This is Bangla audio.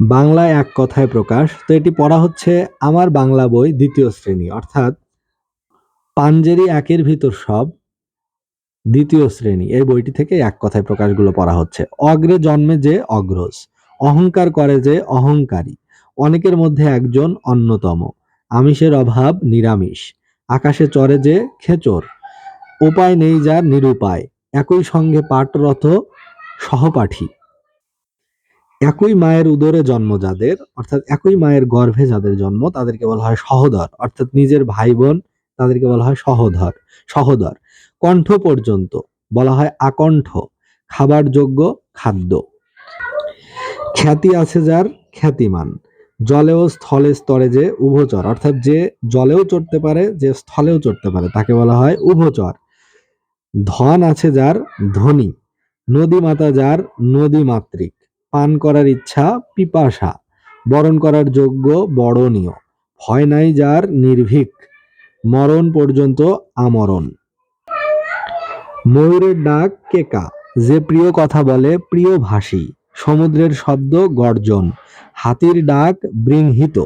বাংলায় এক কথায় প্রকাশ। তো এটি পড়া হচ্ছে আমার বাংলা বই দ্বিতীয় শ্রেণি, অর্থাৎ পাঞ্জেরি একের ভিতর সব দ্বিতীয় শ্রেণি। এই বইটি থেকে এক কথায় প্রকাশগুলো পড়া হচ্ছে। অগ্রে জন্মে যে অগ্রজ, অহংকার করে যে অহংকারী, অনেকের মধ্যে একজন অন্যতম। আমিষের অভাব নিরামিষ, আকাশে চড়ে যে খেচর, উপায় নেই যার নিরুপায়, একই সঙ্গে পাঠরত সহপাঠী। একই মায়ের উদরে জন্ম যাদের, অর্থাৎ একই মায়ের গর্ভে যাদের জন্ম, তাদেরকে বলা হয় সহোদর। অর্থাৎ নিজের ভাই বোন তাদেরকে বলা হয় সহোদর সহোদর। কণ্ঠ পর্যন্ত বলা হয় আকণ্ঠ খাবার যোগ্য খাদ্য। খ্যাতি আছে যার, খ্যাতিমান। জলেও স্থলে স্তরে যে উভচর, অর্থাৎ যে জলেও চড়তে পারে, যে স্থলেও চড়তে পারে, তাকে বলা হয় উভচর। ধন আছে যার, ধনী। নদী মাতা যার, নদী মাতৃক। পান করার ইচ্ছা, পিপাসা। বরণ করার যোগ্য বরণীয়। ভয় নাই যার নির্ভীক। মরণ পর্যন্ত আমরণ। ময়ূরের ডাক কেকা। যে প্রিয় কথা বলে প্রিয় ভাষী। সমুদ্রের শব্দ গর্জন। হাতির ডাক বৃংহিত।